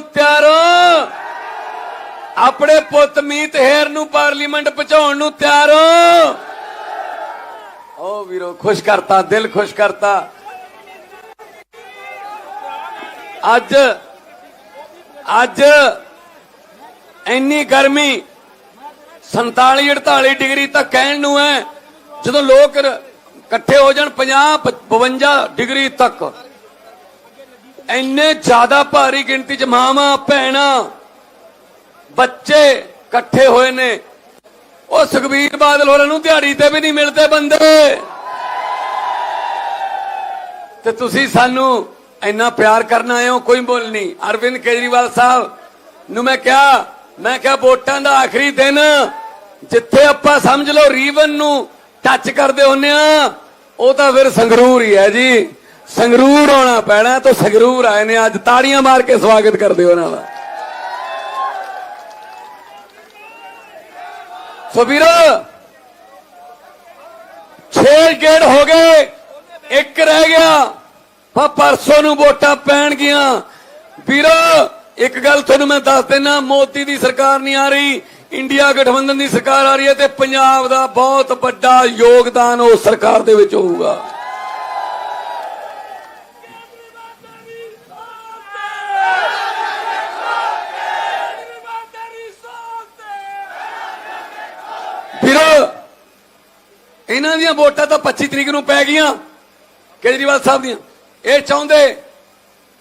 ਨੂੰ ਤਿਆਰੋ। ਆਪਣੇ ਪੁੱਤ ਮੀਤ ਹੇਰ ਨੂੰ ਪਾਰਲੀਮੈਂਟ ਪਹੁੰਚਾਉਣ ਨੂੰ ਤਿਆਰ। ਓ ਵੀਰੋ, ਖੁਸ਼ ਕਰਤਾ, ਦਿਲ ਖੁਸ਼ ਕਰਤਾ। ਅੱਜ ਅੱਜ ਇੰਨੀ ਗਰਮੀ 47 48 ਡਿਗਰੀ ਤੱਕ ਕਹਿਣ ਨੂੰ ਹੈ, ਜਦੋਂ ਲੋਕ ਇਕੱਠੇ ਹੋ ਜਾਣ 50 52 ਡਿਗਰੀ ਤੱਕ। ਇੰਨੇ ਜ਼ਿਆਦਾ ਭਾਰੀ ਗਿਣਤੀ ਚ ਮਾਵਾਂ, ਭੈਣਾਂ, ਬੱਚੇ ਇਕੱਠੇ ਹੋਏ ਨੇ। ਉਹ ਸੁਖਬੀਰ ਬਾਦਲ ਹੋਰਾਂ ਨੂੰ ਦਿਹਾੜੀ ਤੇ ਵੀ ਨਹੀਂ ਮਿਲਦੇ ਬੰਦੇ। ਤੇ ਤੁਸੀਂ ਸਾਨੂੰ ਇੰਨਾ ਪਿਆਰ ਕਰਨ ਆਏ ਹੋ, ਕੋਈ ਬੋਲ ਨਹੀਂ। ਅਰਵਿੰਦ ਕੇਜਰੀਵਾਲ ਸਾਹਿਬ ਨੂੰ ਮੈਂ ਕਿਹਾ ਮੈਂ ਕਿਹਾ ਵੋਟਾਂ ਦਾ ਆਖਰੀ ਦਿਨ, ਜਿੱਥੇ ਆਪਾਂ ਸਮਝ ਲਓ ਰੀਵਨ ਨੂੰ ਟੱਚ ਕਰਦੇ ਹੁੰਨੇ ਆ ਉਹ ਤਾਂ ਫਿਰ ਸੰਗਰੂਰ ਹੀ ਹੈ ਜੀ। ਸੰਗਰੂਰ ਆਉਣਾ ਪੈਣਾ ਤਾਂ ਸੰਗਰੂਰ ਆਏ ਨੇ, ਅੱਜ ਤਾੜੀਆਂ ਮਾਰ ਕੇ ਸਵਾਗਤ ਕਰਦੇ ਉਹਨਾਂ ਦਾ। ਸੋ ਵੀਰੋ 6 ਗੇੜ ਹੋ ਗਏ, ਇੱਕ ਰਹਿ ਗਿਆ, ਪਰ ਪਰਸੋਂ ਨੂੰ ਵੋਟਾਂ ਪੈਣਗੀਆਂ ਵੀਰੋ, ਇੱਕ ਗੱਲ ਤੁਹਾਨੂੰ ਮੈਂ ਦੱਸ ਦੇਣਾ ਮੋਦੀ ਦੀ ਸਰਕਾਰ ਨਹੀਂ ਆ ਰਹੀ, ਇੰਡੀਆ ਗਠਬੰਧਨ ਦੀ ਸਰਕਾਰ ਆ ਰਹੀ ਹੈ ਤੇ ਪੰਜਾਬ ਦਾ ਬਹੁਤ ਵੱਡਾ ਯੋਗਦਾਨ ਉਸ ਸਰਕਾਰ ਦੇ ਵਿੱਚ ਹੋਊਗਾ ਵੀਰੋ ਇਹਨਾਂ ਦੀਆਂ ਵੋਟਾਂ ਤਾਂ 25 ਤਰੀਕ ਨੂੰ ਪੈ ਗਈਆਂ, ਕੇਜਰੀਵਾਲ ਸਾਹਿਬ ਦੀਆਂ। ਇਹ ਚਾਹੁੰਦੇ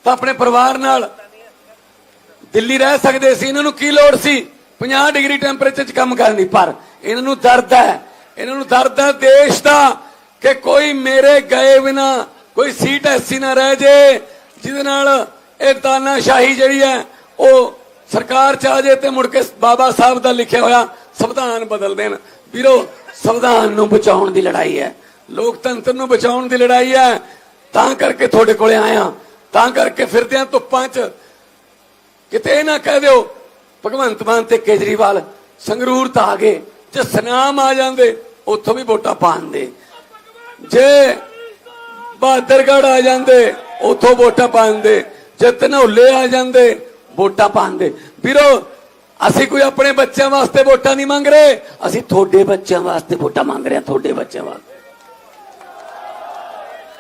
ਤਾਂ ਆਪਣੇ ਪਰਿਵਾਰ ਨਾਲ ਦਿੱਲੀ ਰਹਿ ਸਕਦੇ ਸੀ, ਇਹਨਾਂ ਨੂੰ ਕੀ ਲੋੜ ਸੀ? 50 ਡਿਗਰੀ ਟੈਂਪਰੇਚਰ 'ਚ ਕੰਮ ਕਰਨ ਪਰ ਇਹਨਾਂ ਨੂੰ ਦਰਦ ਹੈ। ਇਹਨਾਂ ਨੂੰ ਦਰਦ ਹੈ ਦੇਸ਼ ਦਾ ਕਿ ਕੋਈ ਮੇਰੇ ਗਏ ਬਿਨਾ ਕੋਈ ਸੀਟ ਐਸੀ ਨਾ ਰਹਿ ਜੇ, ਜਿਹਦੇ ਨਾਲ ਇਹ ਤਾਨਾਸ਼ਾਹੀ ਜਿਹੜੀ ਹੈ, ਉਹ ਸਰਕਾਰ ਚ ਆ ਜੇ ਤੇ ਮੁੜ ਕੇ ਬਾਬਾ ਸਾਹਿਬ ਦਾ ਲਿਖਿਆ ਹੋਇਆ ਸੰਵਿਧਾਨ ਬਦਲ ਦੇਣ। ਵੀਰੋ ਸੰਵਿਧਾਨ ਨੂੰ ਬਚਾਉਣ ਦੀ ਲੜਾਈ ਹੈ। ਲੋਕਤੰਤਰ ਨੂੰ ਬਚਾਉਣ ਦੀ ਲੜਾਈ ਹੈ। ਤਾਂ ਕਰਕੇ ਤੁਹਾਡੇ ਕੋਲੇ ਆਇਆ ਤਾਂ ਕਰਕੇ ਫਿਰਦੇ ਧੁੱਪਾਂ 'ਚ। ਕਿਤੇ ਇਹ ਨਾ ਕਹਿ ਦਿਓ, ਭਗਵੰਤ ਮਾਨ ਤੇ ਕੇਜਰੀਵਾਲ ਸੰਗਰੂਰ ਤਾਂ ਆ ਗਏ। ਜੇ ਸਨਾਮ ਆ ਜਾਂਦੇ, ਉੱਥੋਂ ਵੀ ਵੋਟਾਂ ਪਾਉਂਦੇ ਜੇ ਬਹਾਦਰਗੜ ਆ ਜਾਂਦੇ, ਉੱਥੋਂ ਵੋਟਾਂ ਪਾਉਂਦੇ ਜੇ ਧਨੌਲੇ ਆ ਜਾਂਦੇ, ਵੋਟਾਂ ਪਾਉਂਦੇ ਵੀਰੋ ਅਸੀਂ ਕੋਈ ਆਪਣੇ ਬੱਚਿਆਂ ਵਾਸਤੇ ਵੋਟਾਂ ਨਹੀਂ ਮੰਗ ਰਹੇ। ਅਸੀਂ ਤੁਹਾਡੇ ਬੱਚਿਆਂ ਵਾਸਤੇ ਵੋਟਾਂ ਮੰਗ ਰਹੇ ਹਾਂ, ਤੁਹਾਡੇ ਬੱਚਿਆਂ ਵਾਸਤੇ।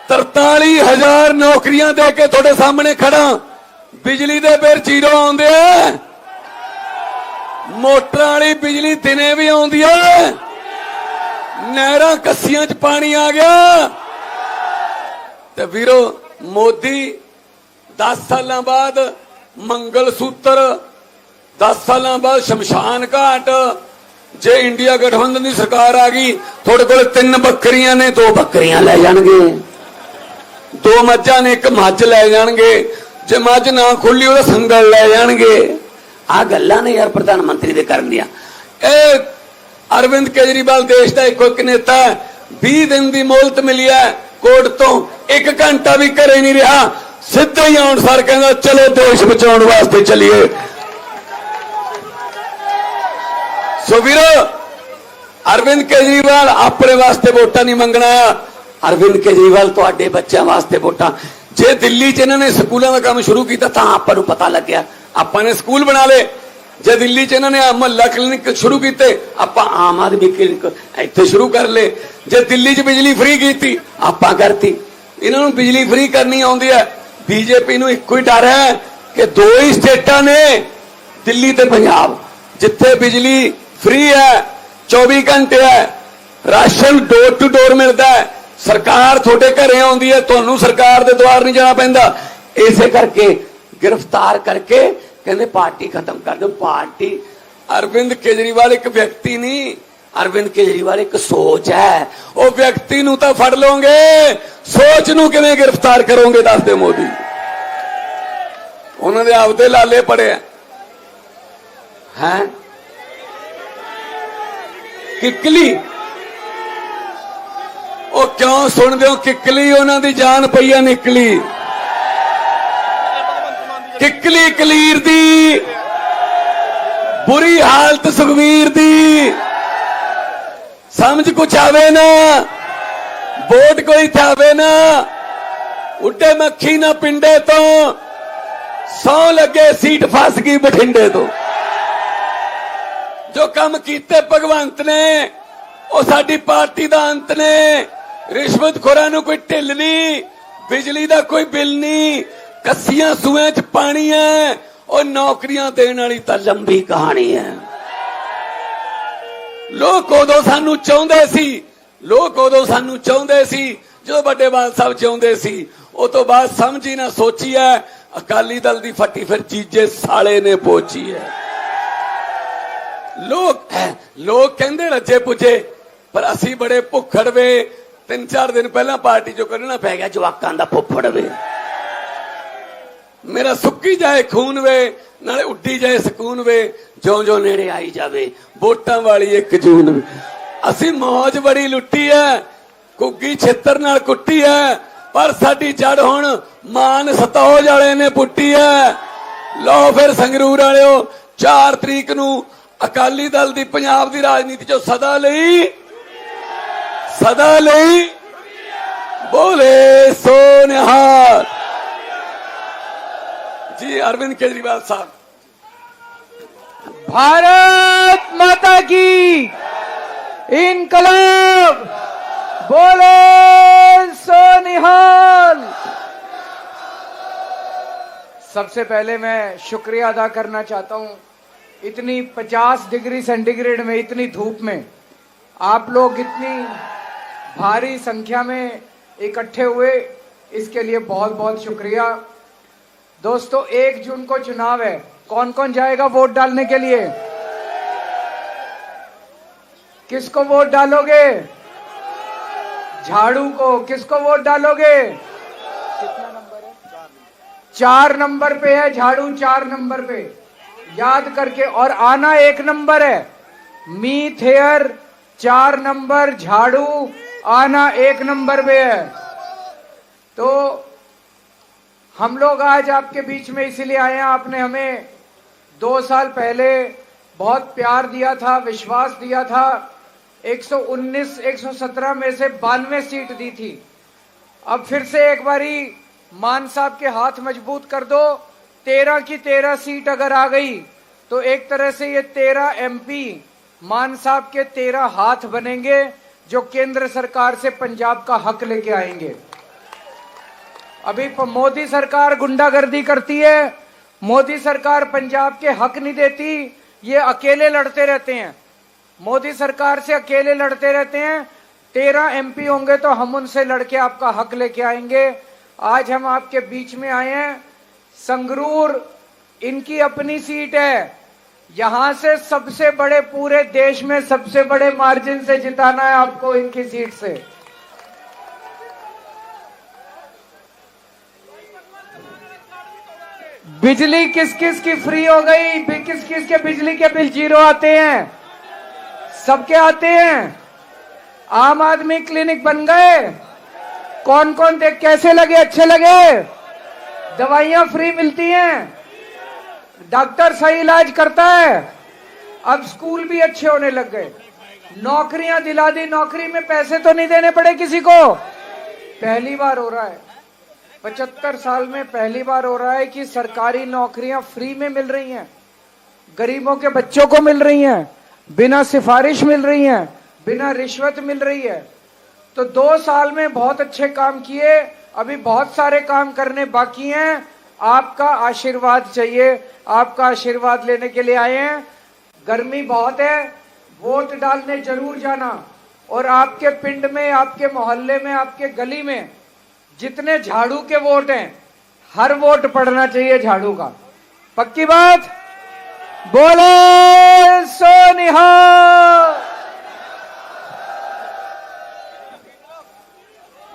43000 ਨੌਕਰੀਆਂ ਦੇ ਕੇ ਤੁਹਾਡੇ ਸਾਹਮਣੇ ਖੜਾ ਬਿਜਲੀ ਦੇ ਬਿੱਲ ਜ਼ੀਰੋ ਆਉਂਦੇ ਆ। ਮੋਟਰਾਂ ਵਾਲੀ ਬਿਜਲੀ ਦਿਨੇ ਵੀ ਆਉਂਦੀ ਆ। ਨਹਿਰਾਂ ਕੱਸੀਆਂ 'ਚ ਪਾਣੀ ਆ ਗਿਆ। ਤੇ ਵੀਰੋ, ਮੋਦੀ 10 ਸਾਲਾਂ ਬਾਅਦ ਮੰਗਲ ਸੂਤਰ 10 ਸਾਲਾਂ ਬਾਅਦ ਸ਼ਮਸ਼ਾਨ ਘਾਟ, ਜੇ ਇੰਡੀਆ ਗਠਬੰਧਨ ਦੀ ਸਰਕਾਰ ਆ ਗਈ, ਤੁਹਾਡੇ ਕੋਲ ਤਿੰਨ ਬੱਕਰੀਆਂ ਨੇ, ਦੋ ਬੱਕਰੀਆਂ ਲੈ ਜਾਣਗੇ। ਦੋ ਮੱਝਾਂ ਨੇ, ਇੱਕ ਮੱਝ ਲੈ ਜਾਣਗੇ। ਜੇ ਮੱਝ ਨਾ ਖੁੱਲੀ, ਉਹਦਾ ਸੰਗਲ ਲੈ ਜਾਣਗੇ। ਆ ਗੱਲਾਂ ਨੇ ਯਾਰ ਪ੍ਰਧਾਨ ਮੰਤਰੀ ਦੇ ਕਰਨ ਦੀਆਂ। ਇਹ ਅਰਵਿੰਦ ਕੇਜਰੀਵਾਲ ਦੇਸ਼ ਦਾ ਇੱਕੋ ਇੱਕ ਨੇਤਾ ਹੈ। 20 ਦਿਨ ਦੀ ਮੋਹਲਤ ਮਿਲੀ ਹੈ ਕੋਰਟ ਤੋਂ। 1 ਘੰਟਾ ਵੀ ਘਰੇ ਨਹੀਂ ਰਿਹਾ। ਸਿੱਧਾ ਹੀ ਆਉਣ ਸਰ ਕਹਿੰਦਾ, ਚਲੋ ਦੇਸ਼ ਬਚਾਉਣ ਵਾਸਤੇ ਚੱਲੀਏ। ਸੋ ਵੀਰੋ, ਅਰਵਿੰਦ ਕੇਜਰੀਵਾਲ ਆਪਣੇ ਵਾਸਤੇ ਵੋਟਾਂ ਨਹੀਂ ਮੰਗਣਾ ਅਰਵਿੰਦ ਕੇਜਰੀਵਾਲ ਤੁਹਾਡੇ ਬੱਚਿਆਂ ਵਾਸਤੇ ਵੋਟਾਂ। ਜੇ ਦਿੱਲੀ 'ਚ ਇਹਨਾਂ ਨੇ ਸਕੂਲਾਂ ਦਾ ਕੰਮ ਸ਼ੁਰੂ ਕੀਤਾ, ਤਾਂ ਆਪਾਂ ਨੂੰ ਪਤਾ ਲੱਗਿਆ। ਆਪਾਂ ਨੇ ਸਕੂਲ ਬਣਾ ਲਏ। ਜੇ ਦਿੱਲੀ 'ਚ ਇਹਨਾਂ ਨੇ ਮਹੱਲਾ ਕਲੀਨਿਕ ਸ਼ੁਰੂ ਕੀਤੇ, ਆਪਾਂ ਆਮ ਆਦਮੀ ਕਲੀਨਿਕ ਇੱਥੇ ਸ਼ੁਰੂ ਕਰ ਲਏ। ਜੇ ਦਿੱਲੀ 'ਚ ਬਿਜਲੀ ਫ੍ਰੀ ਕੀਤੀ, ਆਪਾਂ ਕਰਤੀ। ਇਹਨਾਂ ਨੂੰ ਬਿਜਲੀ ਫ੍ਰੀ ਕਰਨੀ ਆਉਂਦੀ ਹੈ। ਬੀਜੇਪੀ ਨੂੰ ਇੱਕੋ ਹੀ ਡਰ ਹੈ ਕਿ ਦੋ ਹੀ ਸਟੇਟਾਂ ਨੇ, ਦਿੱਲੀ ਤੇ ਪੰਜਾਬ, ਜਿੱਥੇ ਬਿਜਲੀ ਫ੍ਰੀ ਹੈ 24 ਘੰਟੇ ਹੈ। ਰਾਸ਼ਨ ਡੋਰ ਟੂ ਡੋਰ ਮਿਲਦਾ ਹੈ। ਸਰਕਾਰ ਤੁਹਾਡੇ ਘਰੇ ਆਉਂਦੀ ਹੈ, ਤੁਹਾਨੂੰ ਸਰਕਾਰ ਦੇ ਦੁਆਰ ਨਹੀਂ ਜਾਣਾ ਪੈਂਦਾ। ਇਸੇ ਕਰਕੇ ਗ੍ਰਿਫਤਾਰ ਕਰਕੇ ਕਹਿੰਦੇ ਪਾਰਟੀ ਖਤਮ ਕਰ ਦਿਓ। ਪਾਰਟੀ ਅਰਵਿੰਦ ਕੇਜਰੀਵਾਲ ਇੱਕ ਵਿਅਕਤੀ ਨਹੀਂ, ਅਰਵਿੰਦ ਕੇਜਰੀਵਾਲ ਇੱਕ ਸੋਚ ਹੈ। ਉਹ ਵਿਅਕਤੀ ਨੂੰ ਤਾਂ ਫੜ ਲਓਗੇ। ਸੋਚ ਨੂੰ ਕਿਵੇਂ ਗ੍ਰਿਫਤਾਰ ਕਰੋਗੇ, ਦੱਸ ਦਿਓ ਮੋਦੀ ਉਹਨਾਂ ਦੇ ਆਪਦੇ ਲਾਲੇ ਪੜੇ ਹੈ? ਕਿਕਲੀ। ਉਹ ਕਿਉਂ ਸੁਣਦੇ ਹੋ? ਕਿੱਕਲੀ ਉਹਨਾਂ ਦੀ ਜਾਨ ਪਈਆ ਨਿਕਲੀ। ਕਿੱਕਲੀ ਕਲੀਰ ਦੀ, ਬੁਰੀ ਹਾਲਤ ਸੁਖਵੀਰ ਦੀ। ਸਮਝ ਕੁਛ ਆਵੇ ਨਾ? ਵੋਟ ਕੋਈ ਥਾਵੇ ਨਾ? ਉੱਡੇ ਮੱਖੀ ਨਾ ਪਿੰਡੇ ਤੋਂ। ਸੌ ਲੱਗੇ ਸੀਟ ਫਸ ਗਈ ਬਠਿੰਡੇ ਤੋਂ। ਜੋ ਕੰਮ ਕੀਤੇ ਭਗਵੰਤ ਨੇ, ਉਹ ਸਾਡੀ ਪਾਰਟੀ ਦਾ ਅੰਤ ਨੇ। ਰਿਸ਼ਵਤਖੋਰਾਂ ਨੂੰ ਕੋਈ ਢਿੱਲ ਨਹੀਂ, ਬਿਜਲੀ ਦਾ ਕੋਈ ਬਿੱਲ ਨਹੀਂ, ਕੱਸੀਆਂ ਸੂਆਂ 'ਚ ਪਾਣੀ ਹੈ, ਉਹ ਨੌਕਰੀਆਂ ਦੇਣ ਵਾਲੀ ਤਾਂ ਲੰਬੀ ਕਹਾਣੀ ਹੈ। ਲੋਕ ਉਦੋਂ ਸਾਨੂੰ ਚਾਹੁੰਦੇ ਸੀ, ਲੋਕ ਉਦੋਂ ਸਾਨੂੰ ਚਾਹੁੰਦੇ ਸੀ, ਜਦੋਂ ਵੱਡੇ ਬਾਲ ਸਾਹਿਬ ਚਾਹੁੰਦੇ ਸੀ, ਉਹ ਤੋਂ ਬਾਅਦ ਸਮਝ ਹੀ ਨਾ ਸੋਚੀ ਹੈ, ਅਕਾਲੀ ਦਲ ਦੀ ਫੱਟੀ ਫਿਰ ਚੀਜੇ ਸਾਲੇ ਨੇ ਪੋਚੀ ਹੈ। ਲੋਕ ਲੋਕ ਕਹਿੰਦੇ ਰੱਜੇ ਪੁੱਜੇ, ਪਰ ਅਸੀਂ ਬੜੇ ਭੁੱਖੜ ਵੇ। ਤਿੰਨ ਚਾਰ ਦਿਨ ਪਹਿਲਾਂ ਪਾਰਟੀ ਚੋਂ ਕੱਢਣਾ ਪੈ ਗਿਆ ਜਵਾਕਾਂ ਦਾ ਫੁੱਫੜ ਵੇ। ਮੇਰਾ ਸੁੱਕੀ ਜਾਏ ਖੂਨ ਵੇ, ਨਾਲੇ ਉੱਡੀ ਜਾਏ ਸਕੂਨ ਵੇ ਜਿਉਂ ਜਿਉਂ ਨੇੜੇ ਆਈ ਜਾਵੇ। ਵੋਟਾਂ ਵਾਲੀ ਇੱਕ ਜੂਨ ਅਸੀਂ ਮੌਜ ਬੜੀ ਲੁੱਟੀ ਐ ਕੁੱਗੀ ਛੇਤਰ ਨਾਲ ਕੁੱਟੀ ਐ, ਪਰ ਸਾਡੀ ਜੜ ਹੁਣ ਮਾਨ ਸਤੌਜ ਵਾਲੇ ਨੇ ਪੁੱਟੀ ਐ। ਲਓ ਫਿਰ ਸੰਗਰੂਰ ਵਾਲਿਓ 4 ਤਰੀਕ ਨੂੰ ਅਕਾਲੀ ਦਲ ਦੀ ਪੰਜਾਬ ਦੀ ਰਾਜਨੀਤੀ ਚੋਂ ਸਦਾ ਲਈ ਸਦਾ ਲਈ ਬੋਲੇ ਸੋ ਨਿਹਾਲ ਜੀ अरविंद केजरीवाल साहब भारत माता की इनकलाब बोले सोनिहाल सबसे पहले मैं शुक्रिया अदा करना चाहता हूं इतनी 50 डिग्री सेंटीग्रेड में इतनी धूप में आप लोग इतनी भारी संख्या में इकट्ठे हुए इसके लिए बहुत बहुत शुक्रिया। दोस्तों एक जून को चुनाव है। कौन कौन जाएगा वोट डालने के लिए? किसको वोट डालोगे? झाड़ू को। किसको वोट डालोगे? कितना नंबर है? चार नंबर पे है झाड़ू चार नंबर पे। याद करके और आना एक नंबर है। मी थेयर चार नंबर, झाड़ू, आना एक नंबर पे है। तो हम लोग आज आपके बीच में इसीलिए आए हैं, आपने हमें दो साल पहले बहुत प्यार दिया था, विश्वास दिया था। 119 117 में से बानवे सीट दी थी। अब फिर से एक बारी मान साहब के हाथ मज़बूत कर दो। तेरह की तेरह सीट अगर आ गई तो एक तरह से ये तेरह एमपी मान साहब के तेरह हाथ बनेंगे, जो केंद्र सरकार से पंजाब का हक लेके आएँगे। अभी मोदी सरकार गुंडागर्दी करती है, मोदी सरकार पंजाब के हक नहीं देती, ये अकेले लड़ते रहते हैं। मोदी सरकार से अकेले लड़ते रहते हैं, तेरह एमपी होंगे तो हम उनसे लड़के आपका हक लेके आएँगे। आज हम आपके बीच में आए हैं संगरूर, इनकी अपनी सीट है। यहाँ से सबसे बड़े पूरे देश में सबसे बड़े मार्जिन से जिताना है आपको इनकी सीट से। बिजली किस किस की फ्री हो गई? किस किस के बिजली के बिल ज़ीरो आते हैं? सबके आते हैं? आम आदमी क्लिनिक बन गए? कौन कौन देख कैसे लगे? अच्छे लगे? दवाइयाँ फ्री मिलती हैं। डॉक्टर सही इलाज करता है। अब स्कूल भी अच्छे होने लग गए। नौकरियाँ दिला दी, नौकरी में पैसे तो नहीं देने पड़े किसी को। पहली बार हो रहा है। पचहत्तर साल में पहली बार हो रहा है कि सरकारी नौकरियाँ फ्री में मिल रही हैं। गरीबों के बच्चों को मिल रही हैं। बिना सिफारिश मिल रही हैं। बिना रिश्वत मिल रही है। तो दो साल में बहुत अच्छे काम किए। अभी बहुत सारे काम करने बाकी हैं। आपका आशीर्वाद चाहिए। आपका आशीर्वाद लेने के लिए आए हैं। गर्मी बहुत है। वोट डालने ज़रूर जाना। और आपके पिंड में, आपके मोहल्ले में, आपके गली में जितने झाड़ू के वोट हैं, हर वोट पड़ना चाहिए झाड़ू का। पक्की बात? बोले सोनिहा।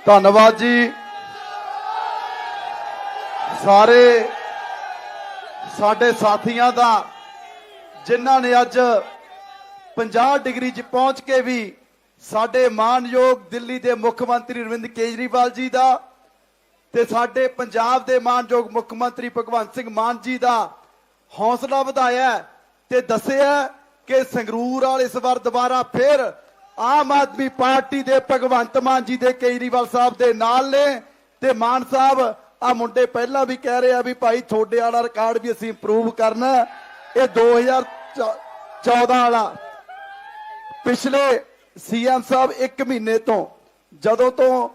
धन्यवाद जी। ਸਾਰੇ ਸਾਡੇ ਸਾਥੀਆਂ ਦਾ, ਜਿਨ੍ਹਾਂ ਨੇ ਅੱਜ 50 ਡਿਗਰੀ 'ਚ ਪਹੁੰਚ ਕੇ ਵੀ ਸਾਡੇ ਮਾਨਯੋਗ ਦਿੱਲੀ ਦੇ ਮੁੱਖ ਮੰਤਰੀ ਅਰਵਿੰਦ ਕੇਜਰੀਵਾਲ ਜੀ ਦਾ ਤੇ ਸਾਡੇ ਪੰਜਾਬ ਦੇ ਮਾਨਯੋਗ ਮੁੱਖ ਮੰਤਰੀ ਭਗਵੰਤ ਸਿੰਘ ਮਾਨ ਜੀ ਦਾ ਹੌਸਲਾ ਵਧਾਇਆ ਤੇ ਦੱਸਿਆ ਕਿ ਸੰਗਰੂਰ ਵਾਲ ਇਸ ਵਾਰ ਦੁਬਾਰਾ ਫਿਰ ਆਮ ਆਦਮੀ ਪਾਰਟੀ ਦੇ ਭਗਵੰਤ ਮਾਨ ਜੀ ਦੇ ਕੇਜਰੀਵਾਲ ਸਾਹਿਬ ਦੇ ਨਾਲ ਨੇ ਤੇ ਮਾਨ ਸਾਹਿਬ ਆ ਮੁੰਡੇ ਪਹਿਲਾਂ ਵੀ ਕਹਿ ਰਹੇ ਆ ਵੀ ਭਾਈ ਤੁਹਾਡੇ ਵਾਲਾ ਰਿਕਾਰਡ ਵੀ ਅਸੀਂ ਇੰਪਰੂਵ ਕਰਨਾ ਹੈ। ਇਹ 2014 ਵਾਲਾ। ਪਿਛਲੇ ਸੀਐਮ ਸਾਹਿਬ 1 ਮਹੀਨੇ ਤੋਂ, ਜਦੋਂ ਤੋਂ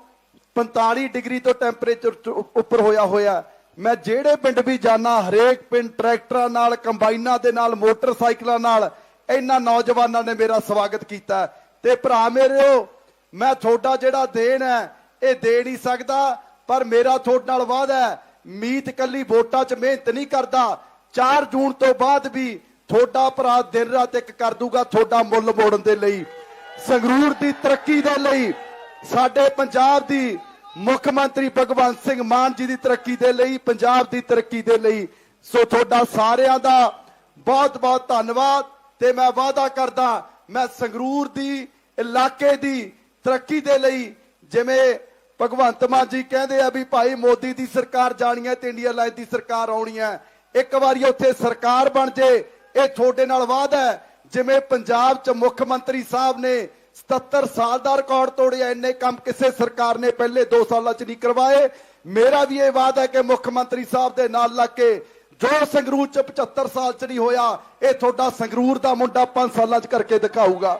45 ਡਿਗਰੀ ਤੋਂ ਟੈਂਪਰੇਚਰ ਉੱਪਰ ਹੋਇਆ ਹੋਇਆ ਮੈਂ ਜਿਹੜੇ ਪਿੰਡ ਵੀ ਜਾਣਾ ਹਰੇਕ ਪਿੰਡ ਟਰੈਕਟਰਾਂ ਨਾਲ, ਕੰਬਾਈਨਾਂ ਦੇ ਨਾਲ, ਮੋਟਰਸਾਈਕਲਾਂ ਨਾਲ, ਇਹਨਾਂ ਨੌਜਵਾਨਾਂ ਨੇ ਮੇਰਾ ਸਵਾਗਤ ਕੀਤਾ ਤੇ ਭਰਾ ਮੇਰਿਓ ਮੈਂ ਤੁਹਾਡਾ ਜਿਹੜਾ ਦੇਣ ਹੈ, ਇਹ ਦੇ ਨਹੀਂ ਸਕਦਾ। ਪਰ ਮੇਰਾ ਤੁਹਾਡੇ ਨਾਲ ਵਾਅਦਾ ਹੈ, ਮੀਤ ਕੱਲੀ ਵੋਟਾਂ 'ਚ ਮਿਹਨਤ ਨਹੀਂ ਕਰਦਾ। 4 ਜੂਨ ਤੋਂ ਬਾਅਦ ਵੀ ਤੁਹਾਡਾ ਭਰਾ ਦਿਨ ਰਾਤ ਇੱਕ ਕਰ ਦੂਗਾ ਤੁਹਾਡਾ ਮੁੱਲ ਮੋੜਨ ਦੇ ਲਈ। ਸੰਗਰੂਰ ਦੀ ਤਰੱਕੀ ਦੇ ਲਈ, ਸਾਡੇ ਪੰਜਾਬ ਦੀ ਮੁੱਖ ਮੰਤਰੀ ਭਗਵੰਤ ਸਿੰਘ ਮਾਨ ਜੀ ਦੀ ਤਰੱਕੀ ਦੇ ਲਈ, ਪੰਜਾਬ ਦੀ ਤਰੱਕੀ ਦੇ ਲਈ। ਸੋ ਤੁਹਾਡਾ ਸਾਰਿਆਂ ਦਾ ਬਹੁਤ ਬਹੁਤ ਧੰਨਵਾਦ ਤੇ ਮੈਂ ਵਾਅਦਾ ਕਰਦਾ, ਮੈਂ ਸੰਗਰੂਰ ਦੀ ਇਲਾਕੇ ਦੀ ਤਰੱਕੀ ਦੇ ਲਈ ਜਿਵੇਂ ਭਗਵੰਤ ਮਾਨ ਜੀ ਕਹਿੰਦੇ ਆ ਵੀ ਭਾਈ ਮੋਦੀ ਦੀ ਸਰਕਾਰ ਜਾਣੀ ਹੈ ਤੇ ਇੰਡੀਆ ਲਾਈਨ ਦੀ ਸਰਕਾਰ ਆਉਣੀ ਹੈ। ਇੱਕ ਵਾਰੀ ਉੱਥੇ ਸਰਕਾਰ ਬਣ ਜੇ, ਇਹ ਤੁਹਾਡੇ ਨਾਲ ਵਾਅਦਾ ਹੈ। ਜਿਵੇਂ ਪੰਜਾਬ 'ਚ ਮੁੱਖ ਮੰਤਰੀ ਸਾਹਿਬ ਨੇ 77 ਸਾਲ ਦਾ ਰਿਕਾਰਡ ਤੋੜਿਆ, ਇੰਨੇ ਕੰਮ ਕਿਸੇ ਸਰਕਾਰ ਨੇ ਪਹਿਲੇ 2 ਸਾਲਾਂ 'ਚ ਨਹੀਂ ਕਰਵਾਏ। ਮੇਰਾ ਵੀ ਇਹ ਵਾਅਦਾ ਹੈ ਕਿ ਮੁੱਖ ਮੰਤਰੀ ਸਾਹਿਬ ਦੇ ਨਾਲ ਲੱਗ ਕੇ ਜੋ ਸੰਗਰੂਰ 'ਚ 75 ਸਾਲ 'ਚ ਨਹੀਂ ਹੋਇਆ, ਇਹ ਤੁਹਾਡਾ ਸੰਗਰੂਰ ਦਾ ਮੁੰਡਾ 5 ਸਾਲਾਂ 'ਚ ਕਰਕੇ ਦਿਖਾਊਗਾ।